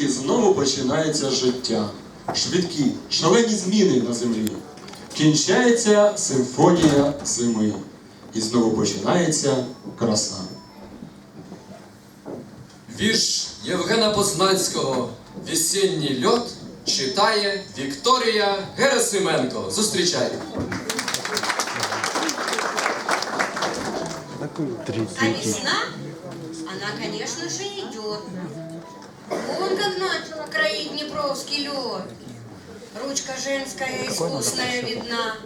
і знову починається життя. Швидкі, шалені зміни на землі. Кінчається симфонія зими. І знову починається краса. Вірш Євгена Познанського Весінній льот читає Вікторія Герасименко. Зустрічайте. А весна, она, конечно же, идет. Вон как начала кроить Днепровский лед. Ручка женская искусная видна.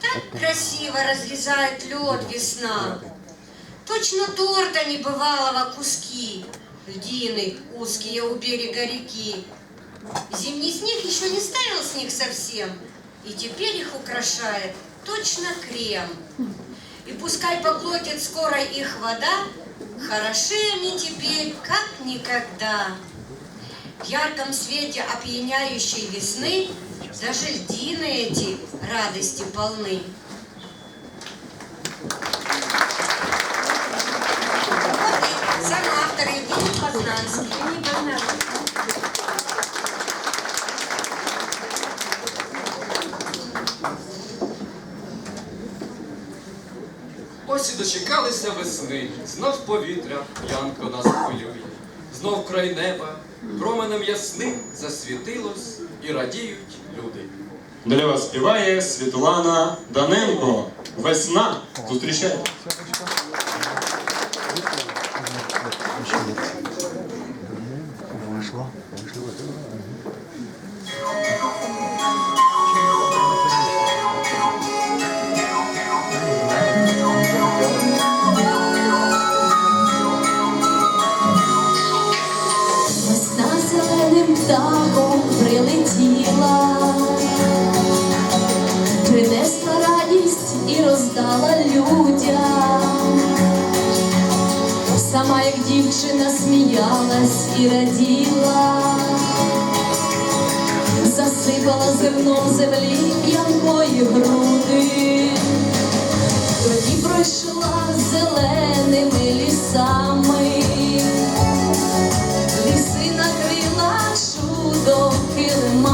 Так красиво разрезает лед весна. Точно торта небывалого куски. Льдины узкие у берега реки. Зимний снег еще не стаял с них совсем. И теперь их украшает точно крем. И пускай поглотит скоро их вода, Хороши они теперь, как никогда. В ярком свете опьяняющей весны Даже льдины эти радости полны. Вот и сам автор Евгений Познанский. Евгений Познанский. Ось і дочекалися весни, знов повітря п'янко нас хвилює, знов край неба, променем ясним засвітилось і радіють люди. Для вас співає Світлана Даненко. Весна. Зустрічайте. Сміялась і раділа, засипала зерном землі п'янкої груди. Тоді пройшла зеленими лісами. Ліси накрила чудо килимами,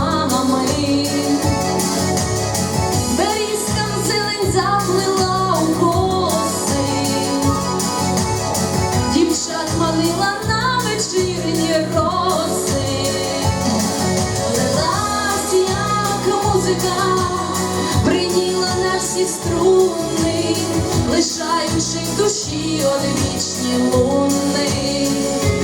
лишаючи душі одвічні луни.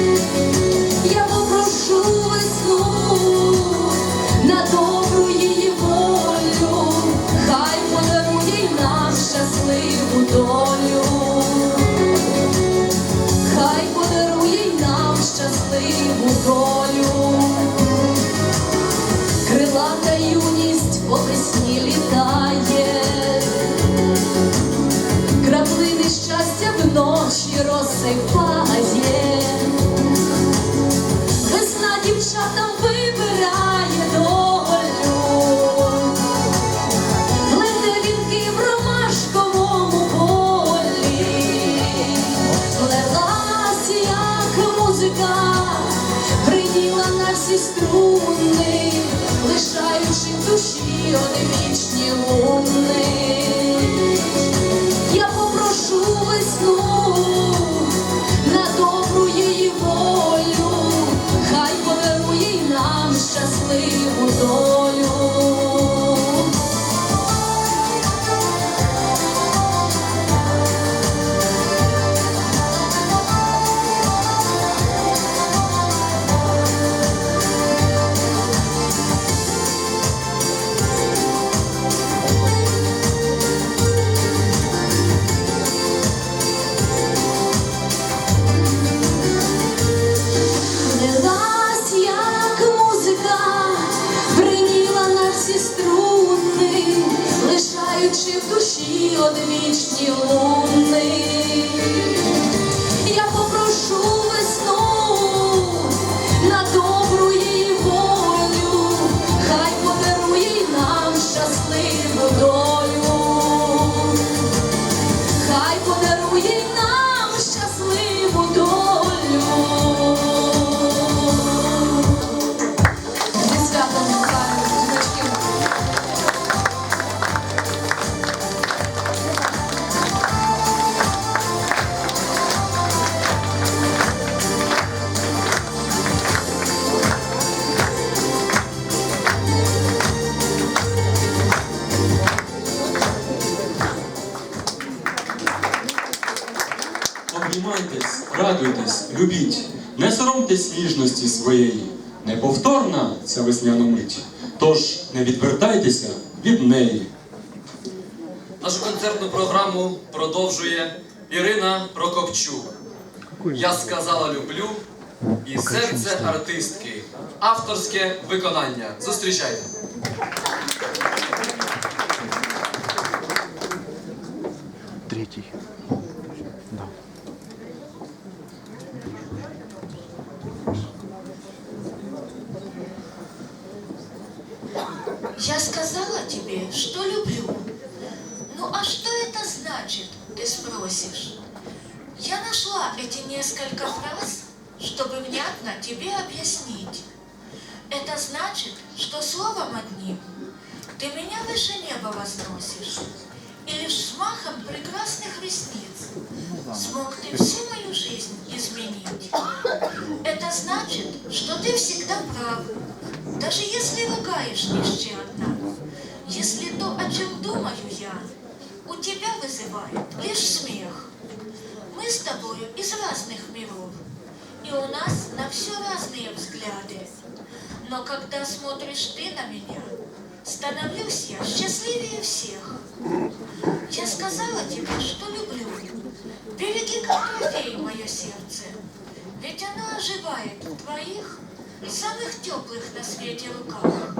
Всі струни, лишаючи в душі одвічні луни. Одвічні луни. Лишайтесь ніжності своєї. Неповторна ця весняна мить. Тож не відвертайтеся від неї. Нашу концертну програму продовжує Ірина Прокопчук. Я сказала люблю і серце артистки. Авторське виконання. Зустрічайте. Третий. Я сказала тебе, что люблю. Ну а что это значит, ты спросишь? Я нашла эти несколько фраз, чтобы внятно тебе объяснить. Это значит, что словом одним ты меня выше неба возносишь, и лишь смахом прекрасных ресниц смог ты всю мою жизнь изменить. Это значит, что ты всегда прав, даже если ругаешь нещадно. Если то, о чем думаю я, у тебя вызывает лишь смех. Мы с тобою из разных миров, и у нас на все разные взгляды. Но когда смотришь ты на меня, становлюсь я счастливее всех. Я сказала тебе, что люблю. Береги как трофей мое сердце, ведь оно оживает в твоих самых теплых на свете руках.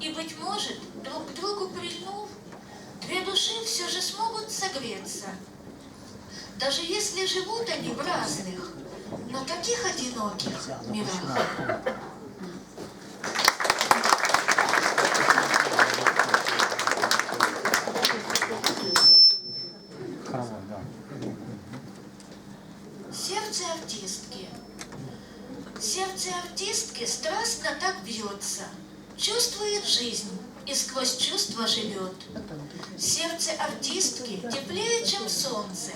И, быть может, друг к другу прильнув, две души все же смогут согреться. Даже если живут они в разных, но таких одиноких мирах. Сердце артистки. Сердце артистки страстно так бьется, чувствует жизнь и сквозь чувства живет. Сердце артистки теплее, чем солнце,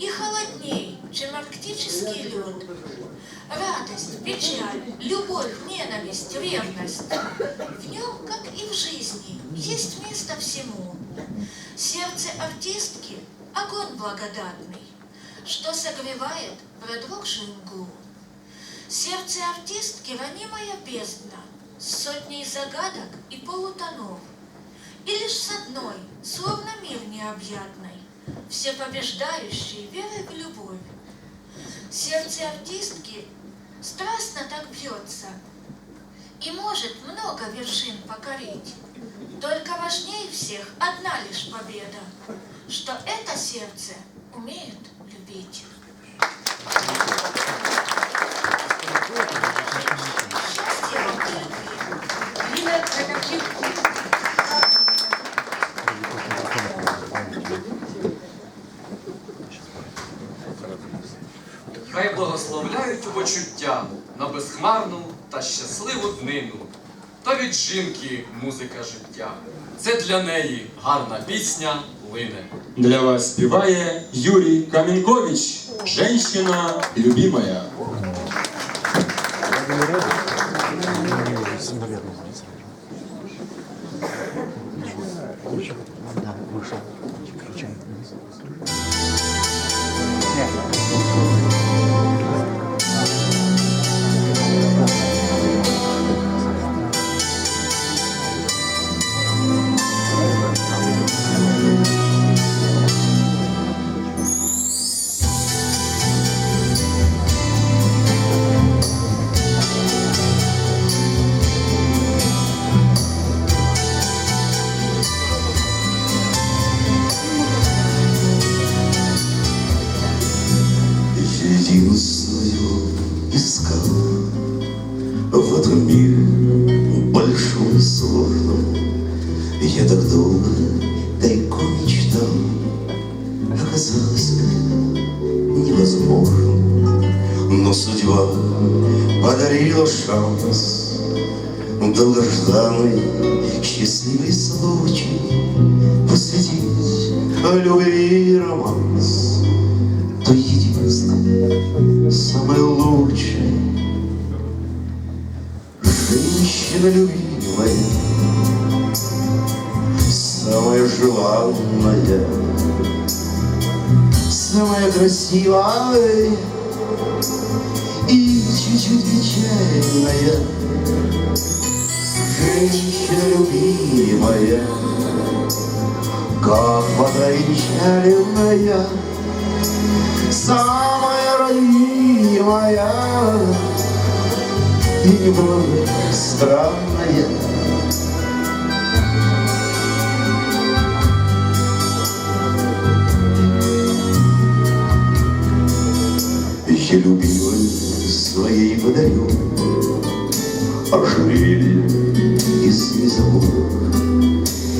и холодней, чем арктический лед. Радость, печаль, любовь, ненависть, ревность. В нем, как и в жизни, есть место всему. Сердце артистки — огонь благодатный, что согревает продрогшую мглу. Сердце артистки — ранимая бездна, с сотней загадок и полутонов. И лишь с одной, словно мир необъятный, всепобеждающей верой в любовь. Сердце артистки страстно так бьется и может много вершин покорить. Только важнее всех одна лишь победа, что это сердце умеет любить. Благословляють на безхмарну та щасливу днину. Та від жінки музика життя. Це для неї гарна пісня лине. Для вас співає Юрій Камінкович, женщина любимая. Да, вышел. Единственную искал. В этом мире большом и сложном Я так долго тайком мечтал Оказалось невозможно Но судьба подарила шанс. Долгожданный счастливый случай Посвятить любви романс Женщина любимая Самая желанная Самая красивая И чуть-чуть печальная Женщина любимая. Как вода венчальная Самая родимая И немного странная Я любимой своей подарю Ожерелье из незабот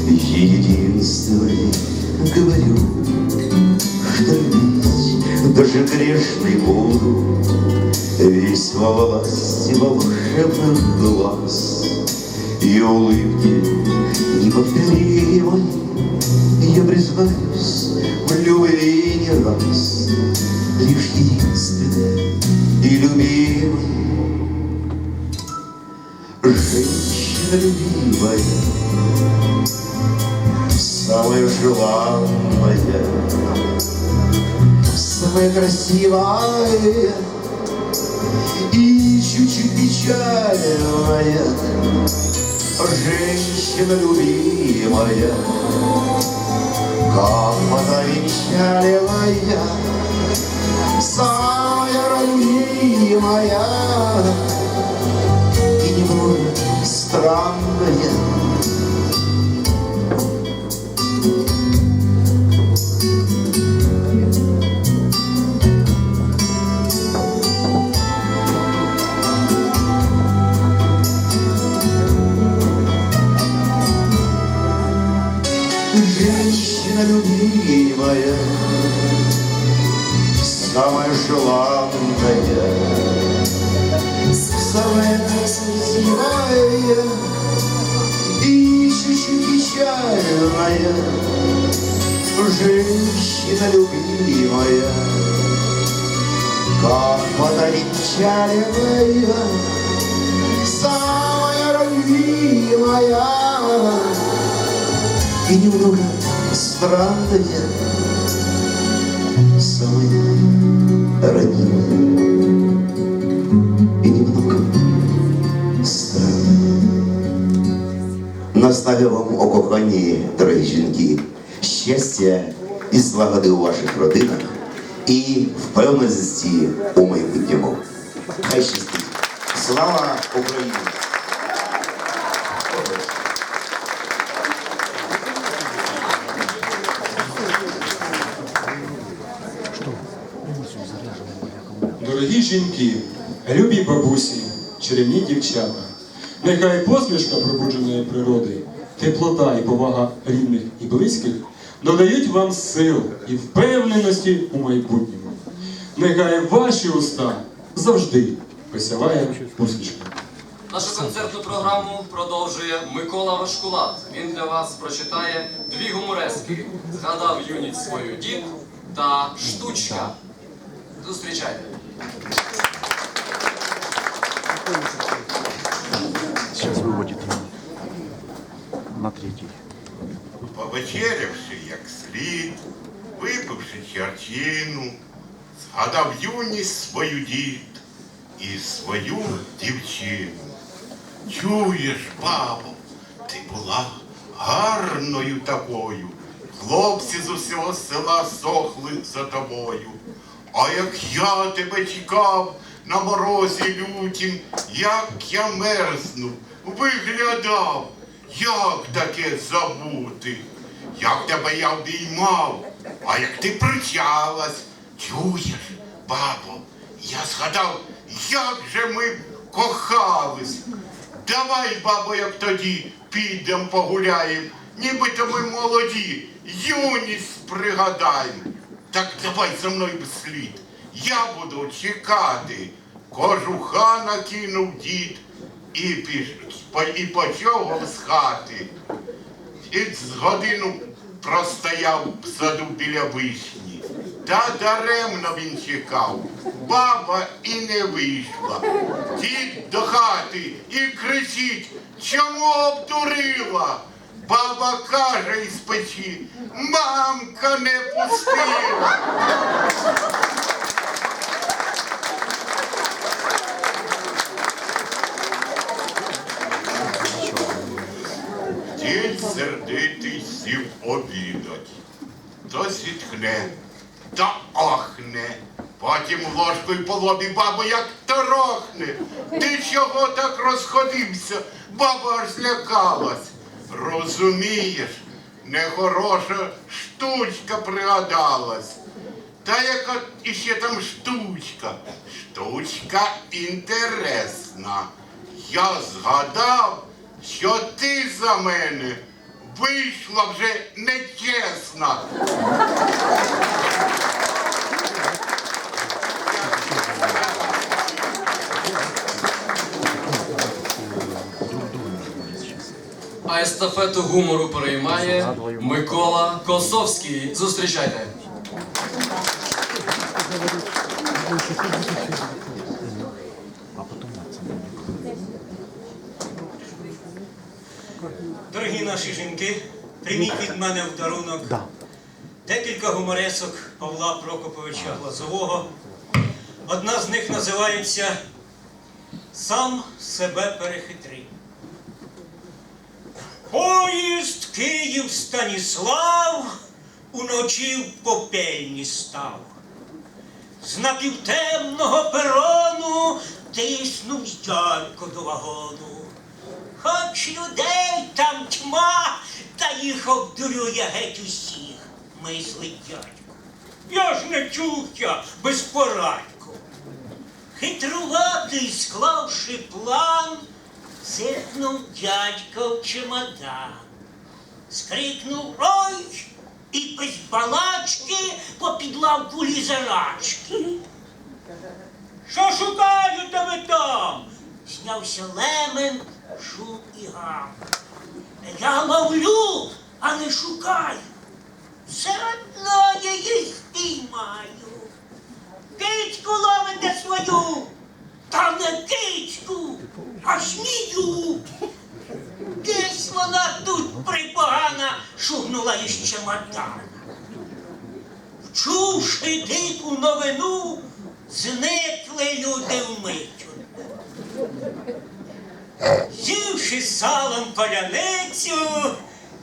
Ей единственной говорю Что любить даже грешный буду Весь во власти волшебных глаз. И улыбки неповторимой Я признаюсь в любви не раз. Лишь единственная и любимая Женщина любимая. Самая желанная Самая красивая И чуть-чуть Женщина любимая. Как вода венчальная Самая родимая любимая Самая желанная Самая красивая И чуть-чуть печальная. Женщина любимая. Как вода венчальная Самая любимая. И немного странная Самая І немного. Наставлю вам о коханні, дорогі жінки, щастя і злагоди у ваших родинах і впевненості у майбутньому. Хай щастить. Слава Україні! Дорогі жінки, любі бабусі, чарівні дівчата, нехай посмішка пробудженої природи, теплота і повага рідних і близьких додають вам сил і впевненості у майбутньому. Нехай ваші уста завжди висяває посмішка. Нашу концертну програму продовжує Микола Вашкулат. Він для вас прочитає дві гуморески. Згадав юність свою дід та штучка. Зустрічайте. Сейчас выводит на третий. Повечерявши як слід, випивши чарчину, згадав юність свою дід і свою дівчину. Чуєш, бабо, ти була гарною такою. Хлопці з усього села сохли за тобою. А як я тебе чекав на морозі лютім, як я мерзнув, виглядав, як таке забути, як тебе я обіймав, а як ти причалась, чуєш, бабо, я згадав, як же ми кохались. Давай, бабо, як тоді підемо погуляємо, нібито ми молоді, юність пригадаємо. Так давай за мною слід. Я буду чекати. Кожуха накинув дід і, піш... і почав з хати. І з годину простояв в саду біля вишні. Та даремно він чекав. Баба і не вийшла. Дід до хати і кричить, чому обдурила? баба каже із печі, мамка не пустила. Дід сердитий сів обідать, то зітхне, то охне. Потім ложкою по лобі бабу як торохне. Ти чого так розходився? Баба аж злякалась. Розумієш, нехороша штучка пригадалась. Та яка іще там штучка? Штучка інтересна. Я згадав, що ти за мене вийшла вже нечесна. А естафету гумору переймає Микола Косовський. Зустрічайте. Дорогі наші жінки, прийміть від мене в дарунок декілька гуморесок Павла Прокоповича Глазового. Одна з них називається Сам себе перехитрив. Поїзд Київ Станіслав уночі в попельні став. З напівтемного перону тиснув дядько до вагону. Хоч людей там тьма, та їх обдурює геть усіх, мислить дядько. Я ж не чухтя безпорадько. Хитруватий, склавши план, зиркнув дядько в чемодан. Скрикнув ой і без балачки попідлав кулі зарачки. Що шукаю тебе там? Знявся лемен, шум і гам. Я ловлю, а не шукаю. Все одно я їх спіймаю. Кичку ловите свою, та не кичку, а змію. Десь вона тут припогана шугнула із чемодана. Вчувши дику новину, зникли люди вмить. З'ївши салом паляницю,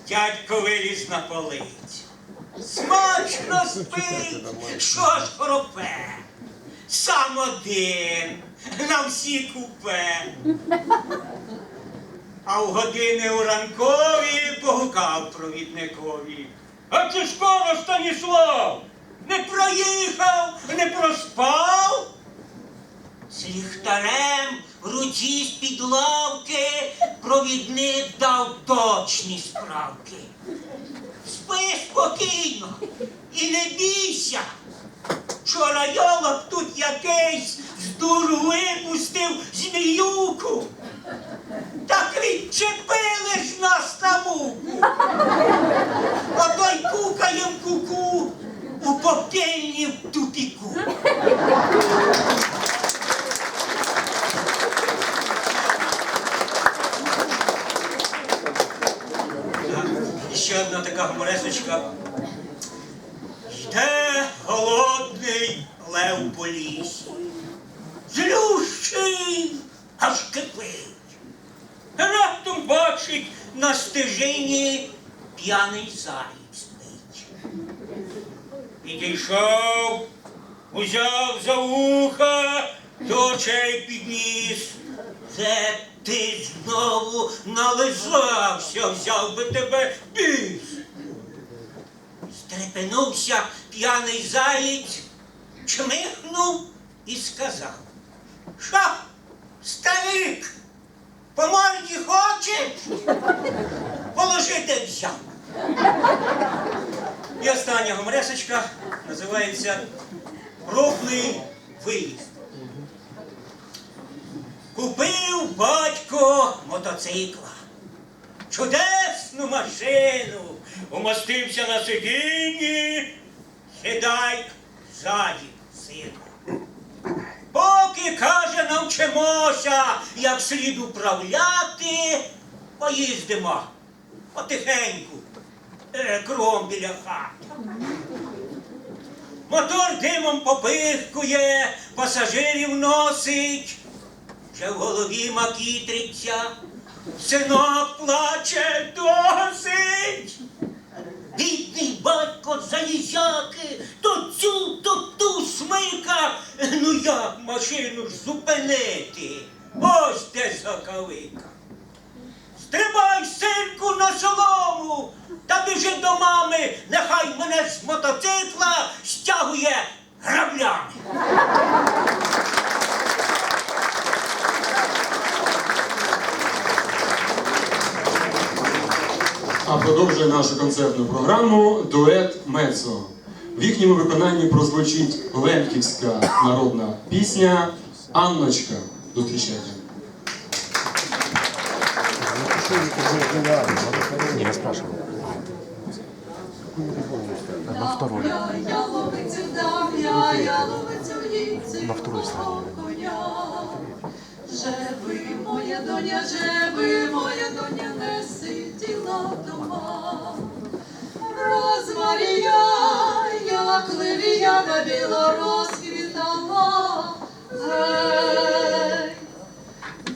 дядько виліз на полицю. Смачно спить, що ж хропе, сам один на всі купе. А в години уранкові погукав провідникові. А чи скоро Станіслав? Не проїхав, не проспав? З ліхтарем в руці з-під лавки провідник дав точні справки. Спи спокійно і не бійся. Вчора йолоп тут якийсь з дуру випустив зміюку. Так відчепили ж нас на муку. Ото й кукаєм куку у попельні в тупіку. Ще одна така гуморесочка. Йде голодний лев по лісі. Злющий, аж кипить. Раптом бачить на стежині п'яний заєць спить. Підійшов, узяв за вуха, до очей підніс. Це ти знову належався, взяв би тебе біс. Стрепенувся п'яний заєць, чмихнув і сказав. Що, старик, по морді хоче? Положити взяв. І остання гуморесочка називається Пробний виїзд. Купив батько мотоцикла. Чудесну машину. Умостився на сидінні. Сідай ззаді, сину. Поки каже, навчимося, як слід управляти, поїздимо потихеньку, е, кругом біля хати. Мотор димом попихкує, пасажирів носить, вже в голові макітриться, Синок плаче досить. Бідний батько залізяки, то цю, то ту смика. Ну як машину ж зупинити? Ось де закалика. Стрибай, синку, на солому, та біжи до мами, нехай мене з мотоцикла стягує граблями. Продовжує нашу концертну програму дует Мецо. В їхньому виконанні прозвучить лемківська народна пісня Анночка. Зустрічайте. Не, я спрашивал. На второй. Я, я ловицю дам, я, я ловицю їці. На второй стороне. Живи, моя доня, живи, моя доня, не сиділа дома. Розмарія, як лилія на біло розквітала. Гей,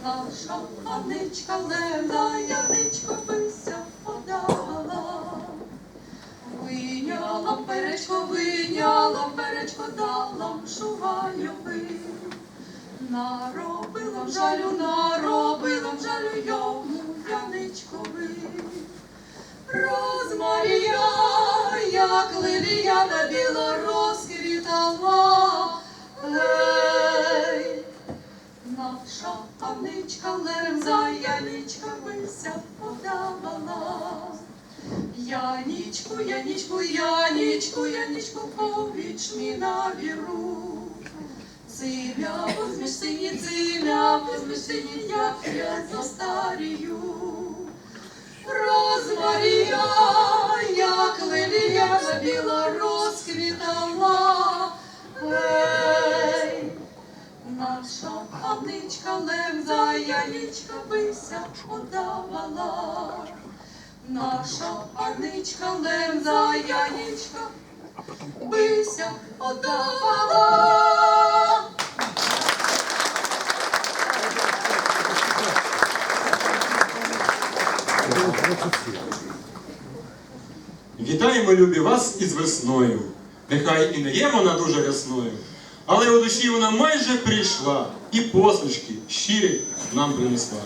наша паничка Лена, яничко бися подала. Виняла перечко, виняла перечко, дала шуваю би. Наробила жалю, наробила жалю йому яничкові. Розмарія, як лилія на біло розквітала. Гей, наша паничка Лемза, яничка бися подавала. Янічку, Янічку, Янічку, Янічку, повіч мій на віру. Сині, цимя, возьмеш сині, як я застарію. Розмарія, як лилія на біло розквітала. Гей, наша паничка Лемза, Янічка бися подавала. Наша паничка Лемза, Янічка бися подавала. Вітаємо, любі, вас із весною. Нехай і не є вона дуже рясною, але у душі вона майже прийшла і посмішки щирі нам принесла.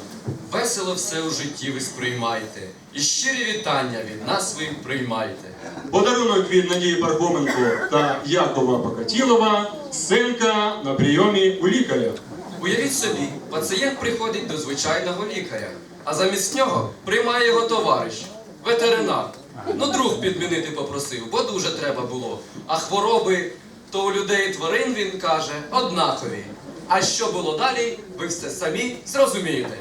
Весело все у житті ви сприймайте, і щирі вітання від нас ви приймайте. Подарунок від Надії Пархоменко та Якова Покатілова, синка на прийомі у лікаря. Уявіть собі, пацієнт приходить до звичайного лікаря, а замість нього приймає його товариш, ветеринар. Ну, друг підмінити попросив, бо дуже треба було. А хвороби то у людей тварин він каже однакові. А що було далі, ви все самі зрозумієте.